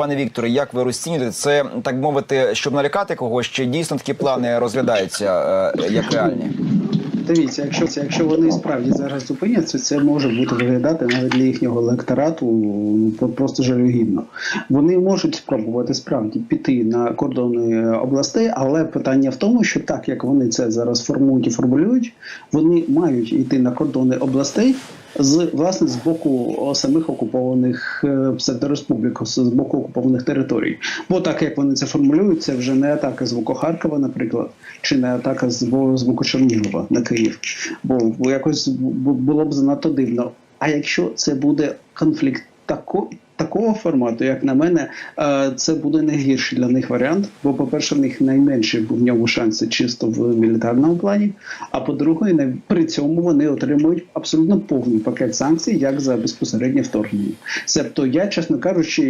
пане Вікторе, як ви розцінюєте це, так мовити, щоб налякати когось, чи дійсно такі плани розглядаються е, як реальні? Дивіться, якщо це, якщо вони справді зараз зупиняться, це може бути виглядати навіть для їхнього електорату ну, просто жалюгідно. Вони можуть спробувати справді піти на кордони областей, але питання в тому, що так як вони це зараз формують і формулюють, вони мають йти на кордони областей. З власне з боку самих окупованих е, псевдореспублік, з боку окупованих територій. Бо так як вони це формулюють, це вже не атака з боку Харкова, наприклад, чи не атака з боку, Чернігова на Київ. Бо якось було б занадто дивно. А якщо це буде конфлікт тако, такого формату, як на мене, е, це буде найгірший для них варіант. Бо, по-перше, в них найменші в ньому шанси чисто в мілітарному плані. А по-друге, при цьому вони отримують абсолютно повний пакет санкцій, як за безпосереднє вторгнення. Себто, я, чесно кажучи,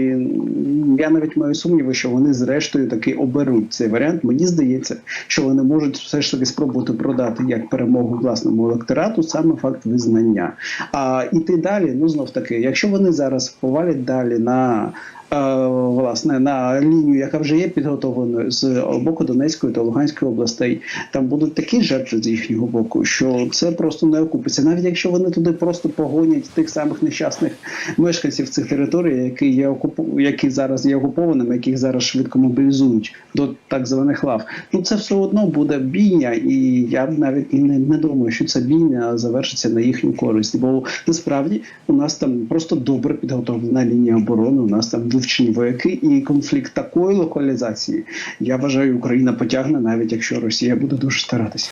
я навіть маю сумніви, що вони зрештою таки оберуть цей варіант. Мені здається, що вони можуть все ж таки спробувати продати як перемогу власному електорату саме факт визнання. А іти далі, ну знов таки, якщо вони зараз повалять далі на. е, Власне, на лінію, яка вже є підготовленою з боку Донецької та Луганської областей, там будуть такі жертви з їхнього боку, що це просто не окупиться. Навіть якщо вони туди просто погонять тих самих нещасних мешканців цих територій, які є окупу, які зараз є окупованими, яких зараз швидко мобілізують до так званих лав. Ну це все одно буде бійня, і я навіть не, не думаю, що ця бійня завершиться на їхню користь. Бо насправді у нас там просто добре підготовлена лінія оборони. У нас там вивчені вояки, і конфлікт такої локалізації я вважаю, Україна потягне, навіть якщо Росія буде дуже старатися.